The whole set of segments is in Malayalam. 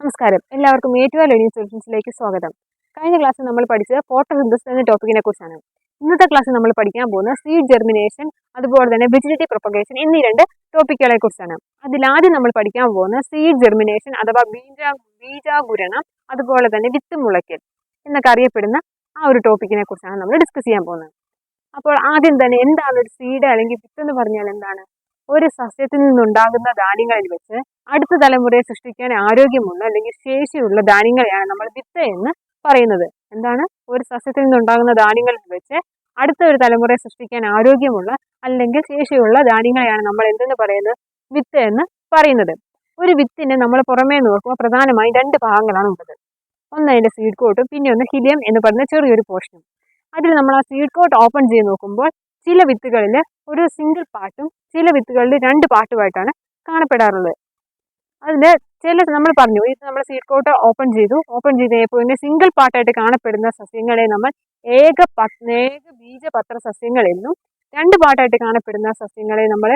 നമസ്കാരം. എല്ലാവർക്കും ഏറ്റവും ലേണിംഗ് സൊല്യൂഷൻസിലേക്ക് സ്വാഗതം. കഴിഞ്ഞ ക്ലാസ്സിൽ നമ്മൾ പഠിച്ചത് ഫോട്ടോസിന്തസിസ് എന്ന ടോപ്പിക്കിനെ കുറിച്ചാണ്. ഇന്നത്തെ ക്ലാസ്സിൽ നമ്മൾ പഠിക്കാൻ പോകുന്നത് സീഡ് ജെർമിനേഷൻ അതുപോലെ തന്നെ വെജിറ്റേറ്റീവ് പ്രൊപ്പഗേഷൻ എന്നീ രണ്ട് ടോപ്പിക്കുകളെ കുറിച്ചാണ്. അതിലാദ്യം നമ്മൾ പഠിക്കാൻ പോകുന്നത് സീഡ് ജെർമിനേഷൻ അഥവാ ബീജ ബീജാഗുരണം അതുപോലെ തന്നെ വിത്ത് മുളയ്ക്കൽ എന്നൊക്കെ അറിയപ്പെടുന്ന ആ ഒരു ടോപ്പിക്കിനെ കുറിച്ചാണ് നമ്മൾ ഡിസ്കസ് ചെയ്യാൻ പോകുന്നത്. അപ്പോൾ ആദ്യം തന്നെ എന്താണ് ഒരു സീഡ് അല്ലെങ്കിൽ വിത്ത് എന്ന് പറഞ്ഞാൽ എന്താണ്? ഒരു സസ്യത്തിൽ നിന്നുണ്ടാകുന്ന ധാന്യങ്ങളിൽ വെച്ച് അടുത്ത തലമുറയെ സൃഷ്ടിക്കാൻ ആരോഗ്യമുള്ള അല്ലെങ്കിൽ ശേഷിയുള്ള ധാന്യങ്ങളെയാണ് നമ്മൾ വിത്ത് എന്ന് പറയുന്നത്. എന്താണ്? ഒരു സസ്യത്തിൽ നിന്നുണ്ടാകുന്ന ധാന്യങ്ങളിൽ വെച്ച് അടുത്ത ഒരു തലമുറയെ സൃഷ്ടിക്കാൻ ആരോഗ്യമുള്ള അല്ലെങ്കിൽ ശേഷിയുള്ള ധാന്യങ്ങളെയാണ് നമ്മൾ എന്തെന്ന് പറയുന്നത്? വിത്ത് എന്ന് പറയുന്നത്. ഒരു വിത്തിനെ നമ്മൾ പുറമേ നോക്കുമ്പോൾ പ്രധാനമായും രണ്ട് ഭാഗങ്ങളാണ് ഉള്ളത്. ഒന്ന് അതിന്റെ സീഡ് കോട്ടും പിന്നെ ഒന്ന് ഹിലിയം എന്ന് പറയുന്ന ചെറിയൊരു പോർഷനും അതിൽ നമ്മൾ ആ സീഡ് കോട്ട് ഓപ്പൺ ചെയ്ത് നോക്കുമ്പോൾ ചില വിത്തുകളിൽ ഒരു സിംഗിൾ പാർട്ടും ചില വിത്തുകളിൽ രണ്ട് പാർട്ടുമായിട്ടാണ് കാണപ്പെടാറുള്ളത്. അതിൽ ചില നമ്മൾ പറഞ്ഞു ഇത് നമ്മൾ സീഡ് കോട്ട് ഓപ്പൺ ചെയ്തു. ഓപ്പൺ ചെയ്ത് കഴിഞ്ഞപ്പോൾ ഇതിന്റെ സിംഗിൾ പാർട്ടായിട്ട് കാണപ്പെടുന്ന സസ്യങ്ങളെ നമ്മൾ ഏക ഏക ബീജപത്ര സസ്യങ്ങൾ എന്നും രണ്ട് പാർട്ടായിട്ട് കാണപ്പെടുന്ന സസ്യങ്ങളെ നമ്മൾ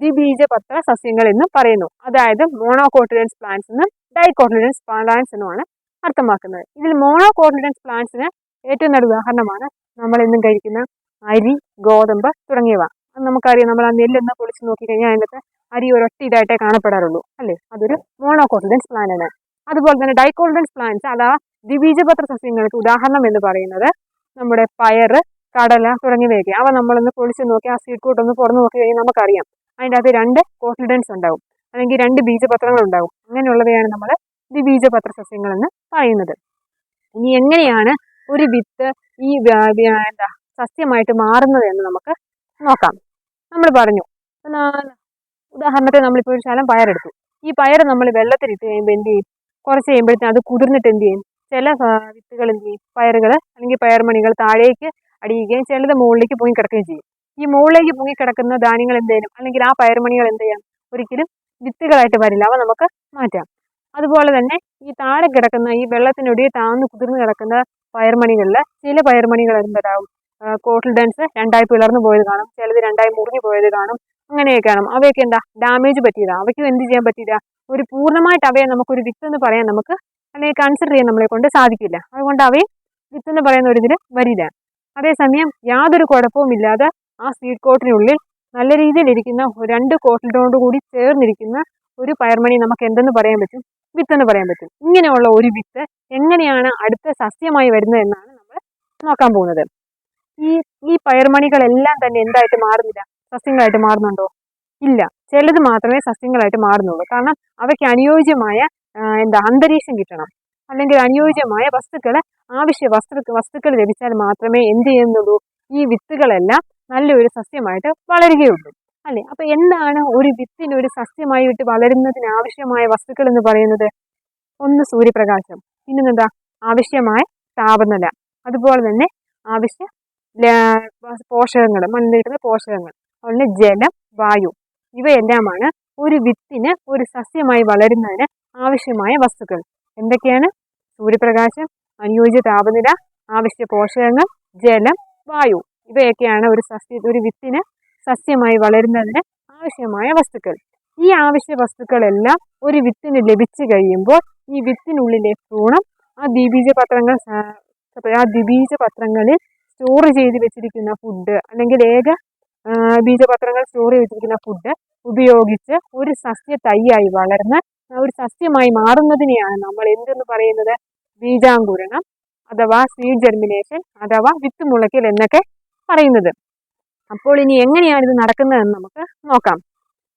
ദ്വിബീജപത്ര സസ്യങ്ങൾ എന്നും പറയുന്നു. അതായത് മോണോകോട്ടിഡൻസ് പ്ലാന്റ്സ് എന്നും ഡൈകോട്ടിഡൻസ് പ്ലാന്റ്സ് എന്നുമാണ് അർത്ഥമാക്കുന്നത്. ഇതിൽ മോണോകോട്ടിഡൻസ് പ്ലാന്റ്സിന് ഏറ്റവും നല്ല ഉദാഹരണമാണ് നമ്മൾ എന്നും കഴിക്കുന്ന അരി ഗോതമ്പ് തുടങ്ങിയവ. അത് നമുക്കറിയാം നമ്മൾ ആ നെല്ലൊന്ന് പൊളിച്ച് നോക്കി കഴിഞ്ഞാൽ അതിനകത്ത് അരി ഒരൊറ്റ ഇതായിട്ടേ കാണപ്പെടാറുള്ളൂ അല്ലേ? അതൊരു മോണോകോൺഫിഡൻസ് പ്ലാൻ ആണ്. അതുപോലെ തന്നെ ഡൈകോൺഫിഡൻസ് പ്ലാന്റ്സ് അഥവാ ദ്വിബീജപത്ര സസ്യങ്ങൾക്ക് ഉദാഹരണം എന്ന് പറയുന്നത് നമ്മുടെ പയർ കടല തുടങ്ങിയവയൊക്കെ. അവ നമ്മളൊന്ന് പൊളിച്ച് നോക്കി ആ സീഡ് കൂട്ടൊന്ന് തുറന്നു നോക്കി കഴിഞ്ഞാൽ നമുക്കറിയാം അതിന്റെ അകത്ത് രണ്ട് കോൺഫിഡൻസ് ഉണ്ടാവും അല്ലെങ്കിൽ രണ്ട് ബീജപത്രങ്ങൾ ഉണ്ടാവും. അങ്ങനെയുള്ളവയാണ് നമ്മൾ ദ്വിബീജപത്ര സസ്യങ്ങൾ എന്ന് പറയുന്നത്. ഇനി എങ്ങനെയാണ് ഒരു വിത്ത് ഈ എന്താ സസ്യമായിട്ട് മാറുന്നത് എന്ന് നമുക്ക് നോക്കാം. നമ്മൾ പറഞ്ഞു ഉദാഹരണത്തിന് നമ്മളിപ്പോൾ ഒരു ശകലം പയറെടുത്തു. ഈ പയർ നമ്മൾ വെള്ളത്തിലിട്ട് കഴിയുമ്പോൾ എന്ത് ചെയ്യും? കുറച്ച് കഴിയുമ്പോഴത്തേന് അത് കുതിർന്നിട്ട് എന്ത് ചെയ്യും? ചില വിത്തുകൾ എന്ത് ചെയ്യും? പയറുകൾ അല്ലെങ്കിൽ പയർമണികൾ താഴേക്ക് അടിയുകയും ചിലത് മുകളിലേക്ക് പൊങ്ങി കിടക്കുകയും ചെയ്യും. ഈ മുകളിലേക്ക് പൊങ്ങി കിടക്കുന്ന ധാന്യങ്ങൾ എന്തെങ്കിലും അല്ലെങ്കിൽ ആ പയർമണികൾ എന്ത് ചെയ്യാം ഒരിക്കലും വിത്തുകളായിട്ട് വരില്ല. അവ നമുക്ക് മാറ്റാം. അതുപോലെ തന്നെ ഈ താഴെ കിടക്കുന്ന ഈ വെള്ളത്തിനൊടിയെ താഴ്ന്നു കുതിർന്ന് കിടക്കുന്ന പയർമണികളിൽ ചില പയർമണികൾ എന്താവും കോട്ടിൽ ഡൻസ് രണ്ടായി പിളർന്നു പോയത് കാണും. ചിലത് രണ്ടായി മുറിഞ്ഞു പോയത് കാണും. അങ്ങനെയൊക്കെ കാണും. അവയൊക്കെ എന്താ? ഡാമേജ് പറ്റിയതാണ് അവയ്ക്കും എന്ത് ചെയ്യാൻ പറ്റിയില്ല? ഒരു പൂർണമായിട്ട് അവയെ നമുക്കൊരു വിത്ത് എന്ന് പറയാൻ നമുക്ക് അല്ലെങ്കിൽ കൺസിഡർ ചെയ്യാൻ നമ്മളെ കൊണ്ട് സാധിക്കില്ല. അതുകൊണ്ട് അവയും വിത്ത് എന്ന് പറയുന്ന ഒരു ഇതിൽ വരില്ല. അതേസമയം യാതൊരു കുഴപ്പവും ഇല്ലാതെ ആ സീഡ് കോട്ടിനുള്ളിൽ നല്ല രീതിയിൽ ഇരിക്കുന്ന രണ്ട് കോട്ടിലോട് കൂടി ചേർന്നിരിക്കുന്ന ഒരു പയർമണി നമുക്ക് എന്തെന്ന് പറയാൻ പറ്റും? വിത്ത് എന്ന് പറയാൻ പറ്റും. ഇങ്ങനെയുള്ള ഒരു വിത്ത് എങ്ങനെയാണ് അടുത്ത സസ്യമായി വരുന്നത് എന്നാണ് നമ്മൾ നോക്കാൻ പോകുന്നത്. ഈ ഈ പയർമണികളെല്ലാം തന്നെ എന്തായിട്ട് മാറുന്നില്ല? സസ്യങ്ങളായിട്ട് മാറുന്നുണ്ടോ? ഇല്ല. ചിലത് മാത്രമേ സസ്യങ്ങളായിട്ട് മാറുന്നുള്ളൂ. കാരണം അവയ്ക്ക് അനുയോജ്യമായ എന്താ അന്തരീക്ഷം കിട്ടണം. അല്ലെങ്കിൽ അനുയോജ്യമായ വസ്തുക്കൾ ആവശ്യ വസ്തു വസ്തുക്കൾ ലഭിച്ചാൽ മാത്രമേ എന്ത് ചെയ്യുന്നുള്ളൂ? ഈ വിത്തുകളെല്ലാം നല്ലൊരു സസ്യമായിട്ട് വളരുകയുള്ളൂ. അല്ലെ? അപ്പൊ എന്താണ് ഒരു വിത്തിന് ഒരു സസ്യമായിട്ട് വളരുന്നതിന് ആവശ്യമായ വസ്തുക്കൾ എന്ന് പറയുന്നത്? ഒന്ന് സൂര്യപ്രകാശം. പിന്നെന്താ? ആവശ്യമായ താപനില. അതുപോലെ തന്നെ ആവശ്യ പോഷകങ്ങൾ മണ്ണിലിരിക്കുന്ന പോഷകങ്ങൾ. അതുപോലെ ജലം വായു. ഇവയെല്ലാമാണ് ഒരു വിത്തിന് ഒരു സസ്യമായി വളരുന്നതിന് ആവശ്യമായ വസ്തുക്കൾ. എന്തൊക്കെയാണ്? സൂര്യപ്രകാശം അനുയോജ്യ താപനില ആവശ്യ പോഷകങ്ങൾ ജലം വായു. ഇവയൊക്കെയാണ് ഒരു സസ്യ ഒരു വിത്തിന് സസ്യമായി വളരുന്നതിന് ആവശ്യമായ വസ്തുക്കൾ. ഈ ആവശ്യ വസ്തുക്കളെല്ലാം ഒരു വിത്തിന് ലഭിച്ചു കഴിയുമ്പോൾ ഈ വിത്തിനുള്ളിലെ ഭ്രൂണം ആ ദ്വീപീജ പത്രങ്ങൾ ആ ദ്വിബീജപത്രങ്ങളിൽ സ്റ്റോർ ചെയ്ത് വെച്ചിരിക്കുന്ന ഫുഡ് അല്ലെങ്കിൽ ഏക ബീജപത്രങ്ങൾ സ്റ്റോർ ചെയ്ത് വെച്ചിരിക്കുന്ന ഫുഡ് ഉപയോഗിച്ച് ഒരു സസ്യ തൈയായി വളർന്ന് ഒരു സസ്യമായി മാറുന്നതിനെയാണ് നമ്മൾ എന്തെന്ന് പറയുന്നത്? ബീജാങ്കുരണം അഥവാ സീഡ് ജെർമിനേഷൻ അഥവാ വിത്ത് മുളയ്ക്കൽ എന്നൊക്കെ പറയുന്നത്. അപ്പോൾ ഇനി എങ്ങനെയാണ് ഇത് നടക്കുന്നതെന്ന് നമുക്ക് നോക്കാം.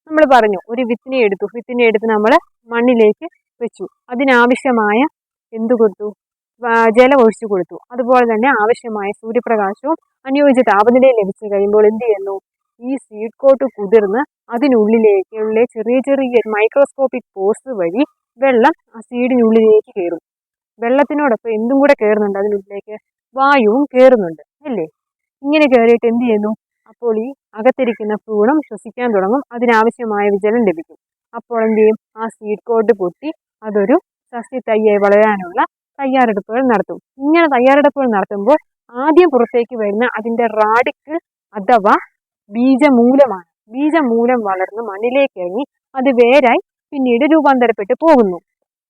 നമ്മൾ പറഞ്ഞു ഒരു വിത്തിനെ എടുത്തു. വിത്തിനെ എടുത്ത് നമ്മൾ മണ്ണിലേക്ക് വെച്ചു. അതിനാവശ്യമായ എന്തു കൊടുത്തു? ജലം ഒഴിച്ചു കൊടുത്തു. അതുപോലെ തന്നെ ആവശ്യമായ സൂര്യപ്രകാശവും അനുയോജ്യ താപനിലയും ലഭിച്ചു കഴിയുമ്പോൾ എന്ത് ചെയ്യുന്നു? ഈ സീഡ് കോട്ട് കുതിർന്ന് അതിനുള്ളിലേക്കുള്ള ചെറിയ ചെറിയ മൈക്രോസ്കോപ്പിക് പോർസ് വഴി വെള്ളം ആ സീഡിനുള്ളിലേക്ക് കയറും. വെള്ളത്തിനോടൊപ്പം എന്തും കൂടെ കയറുന്നുണ്ട്. അതിനുള്ളിലേക്ക് വായുവും കയറുന്നുണ്ട്. അല്ലേ? ഇങ്ങനെ കയറിയിട്ട് എന്ത് ചെയ്യുന്നു? അപ്പോൾ ഈ അകത്തിരിക്കുന്ന ഭ്രൂണം ശ്വസിക്കാൻ തുടങ്ങും. അതിനാവശ്യമായ ജലം ലഭിക്കും. അപ്പോൾ എന്ത് ചെയ്യും? ആ സീഡ് കോട്ട് പൊട്ടി അതൊരു സസ്യത്തയ്യായി തൈയായി വളരാനുള്ള തയ്യാറെടുപ്പുകൾ നടത്തും. ഇങ്ങനെ തയ്യാറെടുപ്പുകൾ നടത്തുമ്പോൾ ആദ്യം പുറത്തേക്ക് വരുന്ന അതിന്റെ റാഡിക്ക് അഥവാ ബീജമൂലമാണ്. ബീജമൂലം വളർന്ന് മണ്ണിലേക്ക് ഇറങ്ങി അത് വേരായി പിന്നീട് രൂപാന്തരപ്പെട്ട് പോകുന്നു.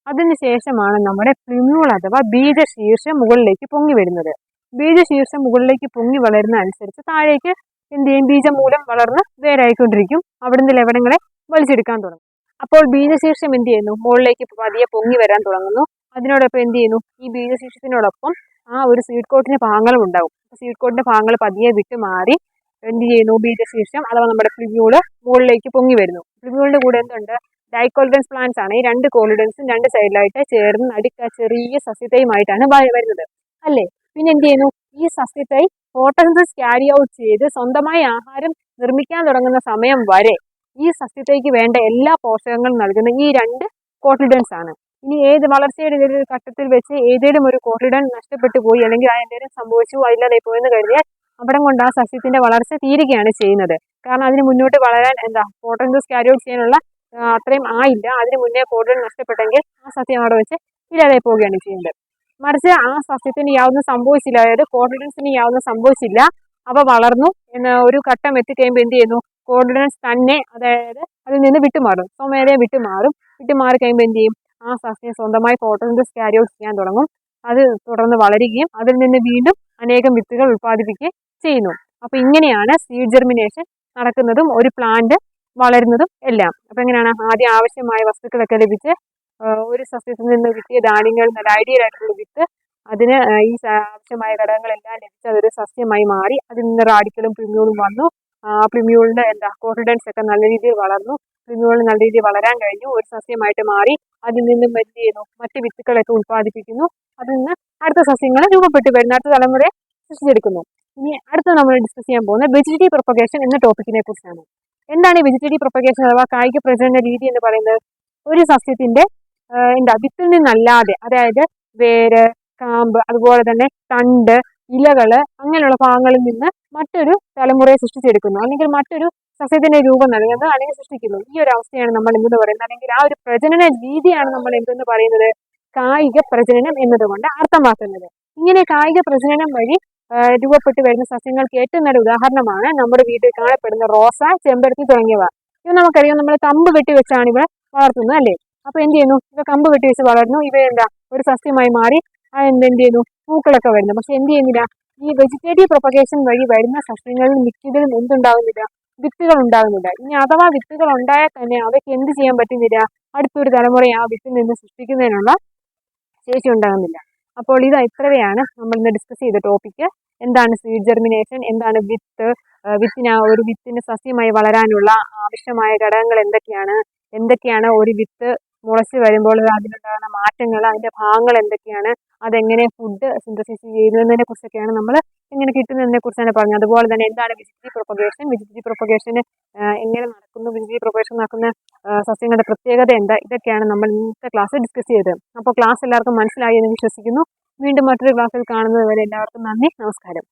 അതിനുശേഷമാണ് നമ്മുടെ പ്ലിമ്യൂൾ അഥവാ ബീജശീർഷം മുകളിലേക്ക് പൊങ്ങി വരുന്നത്. ബീജശീർഷം മുകളിലേക്ക് പൊങ്ങി വളരുന്ന അനുസരിച്ച് താഴേക്ക് എന്ത് ചെയ്യും ബീജമൂലം വളർന്ന് വേരായിക്കൊണ്ടിരിക്കും. അവിടുന്ന് ലവണങ്ങളെ വലിച്ചെടുക്കാൻ തുടങ്ങും. അപ്പോൾ ബീജശീർഷം എന്ത് ചെയ്യുന്നു? മുകളിലേക്ക് പതിയെ പൊങ്ങി വരാൻ തുടങ്ങുന്നു. അതിനോടൊപ്പം എന്ത് ചെയ്യുന്നു? ഈ ബീജശിക്ഷത്തിനോടൊപ്പം ആ ഒരു സീഡ് കോട്ടിന്റെ പാങ്ങളും ഉണ്ടാവും. സീഡ് കോട്ടിന്റെ പാങ്ങൾ പതിയെ വിട്ട് മാറി എന്ത് ചെയ്യുന്നു? ബീജശീർഷം അഥവാ നമ്മുടെ ഫ്ലിബ്യൂൾ മുകളിലേക്ക് പൊങ്ങി വരുന്നു. ഫ്ലിബ്യൂളിന്റെ കൂടെ എന്തുണ്ട്? ഡൈക്കോൾഡൻസ് പ്ലാന്റ്സ് ആണ്. ഈ രണ്ട് കോളിഡൻസും രണ്ട് സൈഡിലായിട്ട് ചേർന്ന് അടുക്ക ചെറിയ സസ്യതയുമായിട്ടാണ് വ- വരുന്നത്. അല്ലേ? പിന്നെ എന്ത് ചെയ്യുന്നു? ഈ സസ്യത്തെ ഫോട്ടോസിന്തസിസ് ക്യാരി ഔട്ട് ചെയ്ത് സ്വന്തമായി ആഹാരം നിർമ്മിക്കാൻ തുടങ്ങുന്ന സമയം വരെ ഈ സസ്യത്തേക്ക് വേണ്ട എല്ലാ പോഷകങ്ങളും നൽകുന്ന ഈ രണ്ട് കോട്ടിഡൻസ് ആണ്. ഇനി ഏത് വളർച്ചയുടെ ഒരു ഘട്ടത്തിൽ വെച്ച് ഏതെങ്കിലും ഒരു കോറിഡൻ നഷ്ടപ്പെട്ടു പോയി അല്ലെങ്കിൽ ആ എന്തെങ്കിലും സംഭവിച്ചു അതില്ലാതെ പോയെന്ന് കരുതിയാൽ അവിടം കൊണ്ട് ആ സസ്യത്തിന്റെ വളർച്ച തീരുകയാണ് ചെയ്യുന്നത്. കാരണം അതിന് മുന്നോട്ട് വളരാൻ എന്താ ഫോട്ടോസ് ക്യാരി ഔട്ട് ചെയ്യാനുള്ള അത്രയും ആയില്ല. അതിന് മുന്നേ കോറിഡൻ നഷ്ടപ്പെട്ടെങ്കിൽ ആ സസ്യം അവിടെ വെച്ച് ഇല്ലാതെ പോവുകയാണ് ചെയ്യുന്നത്. മറിച്ച് ആ സസ്യത്തിന് യാതൊന്നും സംഭവിച്ചില്ല. അതായത് കോൺഫിഡൻസിന് യാതൊന്നും സംഭവിച്ചില്ല. അവ വളർന്നു എന്ന ഒരു ഘട്ടം എത്തിക്കഴിയുമ്പോൾ എന്ത് ചെയ്യുന്നു? കോൺഫിഡൻസ് തന്നെ അതായത് അതിൽ നിന്ന് വിട്ടുമാറും. സ്വമേധയെ വിട്ടുമാറും. വിട്ടുമാറി കഴിയുമ്പോൾ എന്ത് ചെയ്യും? ആ സസ്യം സ്വന്തമായി ക്യാരി ഔട്ട് ചെയ്യാൻ തുടങ്ങും. അത് തുടർന്ന് വളരുകയും അതിൽ നിന്ന് വീണ്ടും അനേകം വിത്തുകൾ ഉൽപ്പാദിപ്പിക്കുകയും ചെയ്യുന്നു. അപ്പൊ ഇങ്ങനെയാണ് സീഡ് ജെർമിനേഷൻ നടക്കുന്നതും ഒരു പ്ലാന്റ് വളരുന്നതും എല്ലാം. അപ്പൊ എങ്ങനെയാണ്? ആദ്യം ആവശ്യമായ വസ്തുക്കളൊക്കെ ലഭിച്ച് ഒരു സസ്യത്തിൽ നിന്ന് കിട്ടിയ ധാന്യങ്ങൾ നല്ല ഐഡിയൽ ആയിട്ടുള്ള വിത്ത് അതിന് ഈ ആവശ്യമായ ഘടകങ്ങളെല്ലാം ലഭിച്ച് അതൊരു സസ്യമായി മാറി അതിൽ നിന്ന് റാഡിക്കലും പ്രിമ്യൂളും വന്നു. ആ പ്രിമ്യൂളിന്റെ എന്താ കോൺഫിഡൻസ് ഒക്കെ നല്ല രീതിയിൽ വളർന്നു. പ്രിമ്യൂളിന് നല്ല രീതിയിൽ വളരാൻ കഴിഞ്ഞു. ഒരു സസ്യമായിട്ട് മാറി. അതിൽ നിന്നും എന്ത് ചെയ്യുന്നു? മറ്റ് വിത്തുക്കളൊക്കെ ഉൽപ്പാദിപ്പിക്കുന്നു. അതിൽ നിന്ന് അടുത്ത സസ്യങ്ങൾ രൂപപ്പെട്ടു വരുന്ന. അടുത്ത തലമുറയെ സൃഷ്ടിച്ചെടുക്കുന്നു. ഇനി അടുത്ത നമ്മൾ ഡിസ്കസ് ചെയ്യാൻ പോകുന്നത് വെജിറ്റേറ്റീവ് പ്രൊപ്പഗേഷൻ എന്ന ടോപ്പിക്കിനെ കുറിച്ചാണ്. എന്താണ് ഈ വെജിറ്റേറ്റീവ് പ്രൊപ്പഗേഷൻ അഥവാ കായിക പ്രചരണ രീതി എന്ന് പറയുന്നത്? ഒരു സസ്യത്തിന്റെ എന്താ വിത്തിൽ നിന്നല്ലാതെ അതായത് വേര് കാമ്പ് അതുപോലെ തന്നെ തണ്ട് ഇലകൾ അങ്ങനെയുള്ള ഭാഗങ്ങളിൽ നിന്ന് മറ്റൊരു തലമുറയെ സൃഷ്ടിച്ചെടുക്കുന്നു. അല്ലെങ്കിൽ മറ്റൊരു സസ്യത്തിന്റെ രൂപം നൽകുന്നത് അല്ലെങ്കിൽ സൃഷ്ടിക്കുന്നു. ഈ ഒരു അവസ്ഥയാണ് നമ്മൾ എന്തെന്ന് പറയുന്നത്. അല്ലെങ്കിൽ ആ ഒരു പ്രജനന രീതിയാണ് നമ്മൾ എന്തെന്ന് പറയുന്നത്. കായിക പ്രജനനം എന്നതുകൊണ്ട് അർത്ഥമാക്കുന്നത് ഇങ്ങനെ കായിക പ്രജനനം വഴി രൂപപ്പെട്ടു വരുന്ന സസ്യങ്ങൾക്ക് ഏറ്റവും നല്ല ഉദാഹരണമാണ് നമ്മുടെ വീട്ടിൽ കാണപ്പെടുന്ന റോസ ചെമ്പരത്തി തുടങ്ങിയവ. ഇത് നമുക്കറിയാം നമ്മൾ കമ്പ് വെട്ടി വെച്ചാണ് ഇവ വളർത്തുന്നത് അല്ലേ? അപ്പൊ എന്ത് ചെയ്യുന്നു? ഇവ കമ്പ് വെട്ടി വെച്ച് വളർന്നു. ഇവ എന്താ ഒരു സസ്യമായി മാറി എന്ത് ചെയ്യുന്നു? പൂക്കളൊക്കെ വരുന്നു. പക്ഷെ എന്ത് ചെയ്യുന്നില്ല? ഈ വെജിറ്റേറ്റീവ് പ്രൊപ്പഗേഷൻ വഴി വരുന്ന സസ്യങ്ങളിൽ മിക്കതിലും എന്തുണ്ടാവുന്നില്ല? വിത്തുകൾ ഉണ്ടാകുന്നില്ല ഇനി അഥവാ വിത്തുകൾ ഉണ്ടായാൽ തന്നെ അവയ്ക്ക് എന്ത് ചെയ്യാൻ പറ്റുന്നില്ല? അടുത്തൊരു തലമുറയെ ആ വിത്തിൽ നിന്ന് സൃഷ്ടിക്കുന്നതിനുള്ള ശേഷി ഉണ്ടാകുന്നില്ല. അപ്പോൾ ഇത് ഇത്രയാണ് നമ്മൾ ഇന്ന് ഡിസ്കസ് ചെയ്ത ടോപ്പിക്ക് എന്താണ് സീഡ് ജെർമിനേഷൻ എന്താണ് വിത്ത്? വിത്തിന് ഒരു വിത്തിന് സസ്യമായി വളരാനുള്ള ആവശ്യമായ ഘടകങ്ങൾ എന്തൊക്കെയാണ്? എന്തൊക്കെയാണ് ഒരു വിത്ത് മുളച്ച് വരുമ്പോൾ അതിലുണ്ടാകുന്ന മാറ്റങ്ങൾ അതിന്റെ ഭാഗങ്ങൾ എന്തൊക്കെയാണ്? അതെങ്ങനെ ഫുഡ് സിന്തസിസ് ചെയ്യുന്നതിനെ കുറിച്ചൊക്കെയാണ് നമ്മൾ എങ്ങനെ കിട്ടുന്നതിനെ കുറിച്ചാണ് പറഞ്ഞത്. അതുപോലെ തന്നെ എന്താണ് വിജിറ്റി പ്രൊപ്പഗേഷൻ വിജിറ്റി പ്രൊപ്പഗേഷന് എങ്ങനെ നടക്കുന്നു? വിജിറ്റി പ്രൊപ്പഗേഷൻ നടക്കുന്ന സസ്യങ്ങളുടെ പ്രത്യേകത എന്താ? ഇതൊക്കെയാണ് നമ്മൾ ഇന്നത്തെ ക്ലാസ്സിൽ ഡിസ്കസ് ചെയ്തത്. അപ്പോൾ ക്ലാസ് എല്ലാവർക്കും മനസ്സിലായി എന്ന് വിശ്വസിക്കുന്നു. വീണ്ടും മറ്റൊരു ക്ലാസ്സിൽ കാണുന്നത് വരെ എല്ലാവർക്കും നന്ദി. നമസ്കാരം.